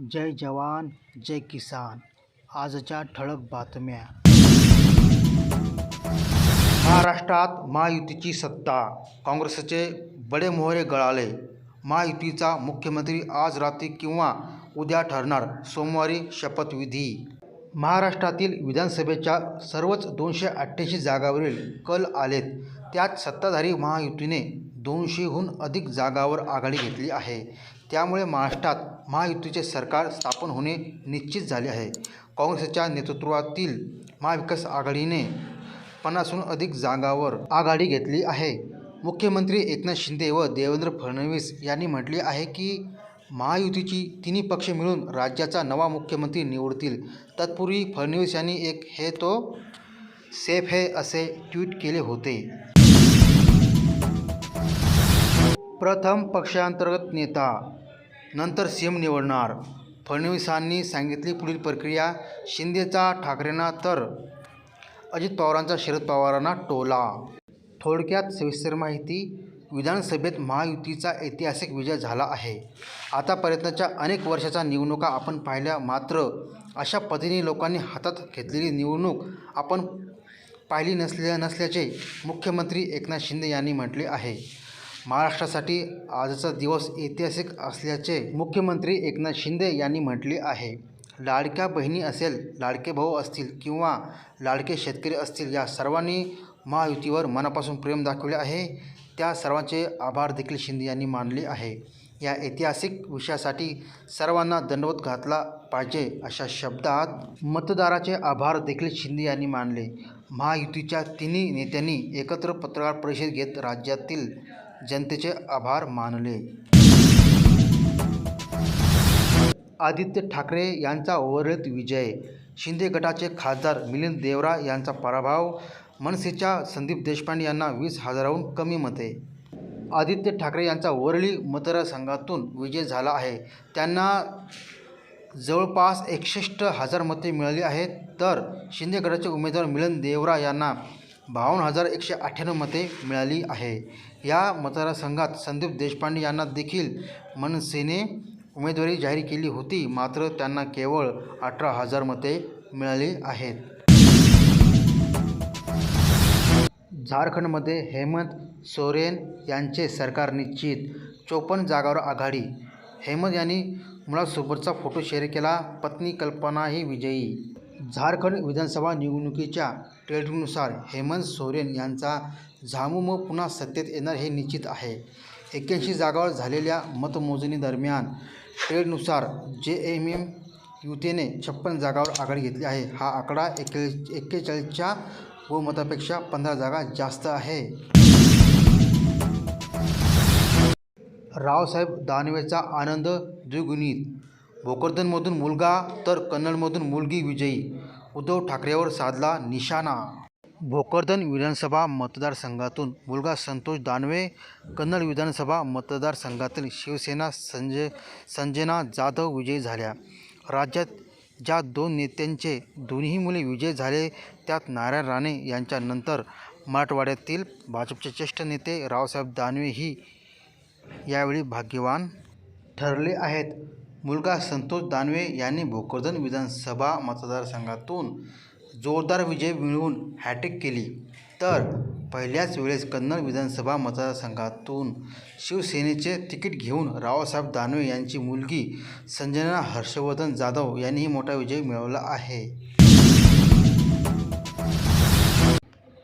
जय जवान जय किसान. आजच्या ठळक बातम्या. महाराष्ट्रात महायुतीची सत्ता. काँग्रेसचे बडे मोहरे गळाले. महायुतीचा मुख्यमंत्री आज रात्री किंवा उद्या ठरणार सोमवारी शपथविधी. महाराष्ट्रातील विधानसभेच्या सर्वच दोनशे अठ्ठ्याऐंशी जागावरील कल आलेत. त्यात सत्ताधारी महायुतीने दोनशेहून अधिक जागावर आघाडी घेतली आहे. त्यामुळे महाराष्ट्रात महायुतीचे सरकार स्थापन होणे निश्चित झाले आहे. काँग्रेसच्या नेतृत्वातील महाविकास आघाडीने पन्नासहून अधिक जागावर आघाडी घेतली आहे. मुख्यमंत्री एकनाथ शिंदे व देवेंद्र फडणवीस यांनी म्हटले आहे की महायुतीची तिन्ही पक्ष मिळून राज्याचा नवा मुख्यमंत्री निवडतील. तत्पूर्वी फडणवीस यांनी एक हे तो सेफ है असे ट्विट केले होते. प्रथम पक्षांतर्गत नेता नंतर सी एम निवडणार. फडणवीसांनी सांगितली पुढील प्रक्रिया शिंदेचा ठाकरेंना तर अजित पवारांचा शरद पवारांना टोला. थोडक्यात सविस्तर माहिती विधानसभेत महायुतीचा ऐतिहासिक विजय झाला आहे. आतापर्यंतच्या अनेक वर्षाच्या निवडणुका आपण पाहिल्या मात्र अशा पद्धतीने लोकांनी हातात घेतलेली निवडणूक आपण पाहिली नसल्या नसल्याचे मुख्यमंत्री एकनाथ शिंदे यांनी म्हटले आहे. महाराष्ट्रासाठी आजचा दिवस ऐतिहासिक असल्याचे मुख्यमंत्री एकनाथ शिंदे यांनी म्हटले आहे. लाडक्या बहिणी असेल लाडके भाऊ असतील किंवा लाडके शेतकरी असतील या सर्वांनी महायुतीवर मनापासून प्रेम दाखवले आहे. त्या सर्वांचे आभार देखील शिंदे यांनी मानले आहे. या ऐतिहासिक विषयासाठी सर्वांना दंडवत घातला पाहिजे अशा शब्दात मतदाराचे आभार देखील शिंदे यांनी मानले. महायुतीच्या तिन्ही नेत्यांनी एकत्र पत्रकार परिषद घेत राज्यातील जनतेचे आभार मानले. आदित्य ठाकरे यांचा ओव्हरलेत विजय. शिंदे गटाचे खासदार मिलिंद देवरा यांचा पराभव. मनसेच्या संदीप देशपांडे यांना वीस हजाराहून कमी मते. आदित्य ठाकरे यांचा वरळी मतदारसंघातून विजय झाला आहे. त्यांना जवळपास एकसष्ट हजार मते मिळाली आहेत. तर शिंदे गटाचे उमेदवार मिलिंद देवरा यांना बावन्न हजार एकशे अठ्ठ्याण्णव मते मिळाली आहे. या मतदारसंघात संदीप देशपांडे यांना देखील मनसेने उमेदवारी जाहीर केली होती. मात्र त्यांना केवळ अठरा हजार मते मिळाली आहेत. झारखंडमध्ये हेमंत सोरेन यांचे सरकार निश्चित. चोपन्न जागावर आघाडी. हेमंत यांनी मुलासोबतचा फोटो शेअर केला. पत्नी कल्पनाही विजयी. झारखंड विधानसभा निवडणुकीच्या ट्रेंडनुसार हेमंत सोरेन यांचा झामुम पुन्हा सत्तेत येणार हे निश्चित आहे. एक्क्याऐंशी जागावर झालेल्या मतमोजणीदरम्यान ट्रेडनुसार जे एम एम युतीने छप्पन जागावर आघाडी घेतली आहे. हा आकडा एक्के एक्केचाळीसच्या बहुमतापेक्षा पंधरा जागा जास्त आहे. रावसाहेब दानवेचा आनंद द्विगुणित भोकरदनमधून मुलगा तर कन्नडमधून मुलगी विजयी. उद्धव ठाकरेवर साधला निशाणा. भोकरदन विधानसभा मतदारसंघातून मुलगा संतोष दानवे कन्नड विधानसभा मतदारसंघातील शिवसेना संजय संजना जाधव विजयी झाल्या. राज्यात ज्या दोन नेत्यांचे दोन्ही मुले विजय झाले त्यात नारायण राणे यांच्यानंतर मराठवाड्यातील भाजपचे ज्येष्ठ नेते रावसाहेब दानवेही यावेळी भाग्यवान ठरले आहेत. मुलगा संतोष दानवे यांनी भोकरदन विधानसभा मतदारसंघातून जोरदार विजय मिळवून हॅट्रिक केली. तर पहिल्याच वेळेस कन्नड विधानसभा मतदारसंघातून शिवसेनेचे तिकीट घेऊन रावसाहेब दानवे यांची मुलगी संजना हर्षवर्धन जाधव यांनीही मोठा विजय मिळवला आहे.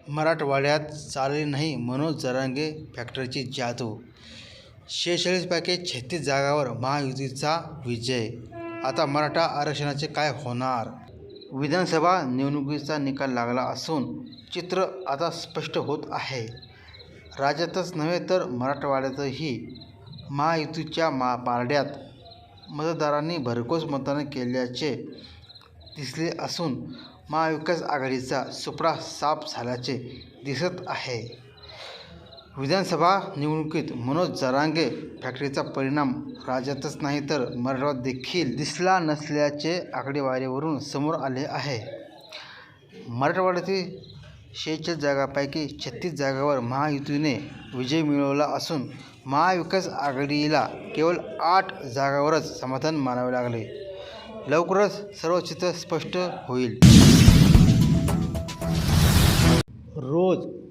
मराठवाड्यात चालली नाही मनोज जरांगे फॅक्टरीची जादू शेहेचाळीसपैकी छत्तीस जागावर महायुतीचा विजय. आता मराठा आरक्षणाचे काय होणार? विधानसभा निवडणुकीचा निकाल लागला असून चित्र आता स्पष्ट होत आहे. राज्यातच नव्हे तर मराठवाड्यातही महायुतीच्या मा पारड्यात मतदारांनी भरघोस मतदान केल्याचे दिसले असून महाविकास आघाडीचा सुपडा साफ झाल्याचे दिसत आहे. विधानसभा निवडणुकीत मनोज जरांगे फॅक्टरीचा परिणाम राज्यातच नाही तर मराठवाड्यात देखील दिसला नसल्याचे आकडेवारीवरून समोर आले आहे. मराठवाड्यातील शेहेचाळीस जागापैकी छत्तीस जागावर महायुतीने विजय मिळवला असून महाविकास आघाडीला केवळ आठ जागावरच समाधान मानावे लागले. लवकरच सर्व चित्र स्पष्ट होईल.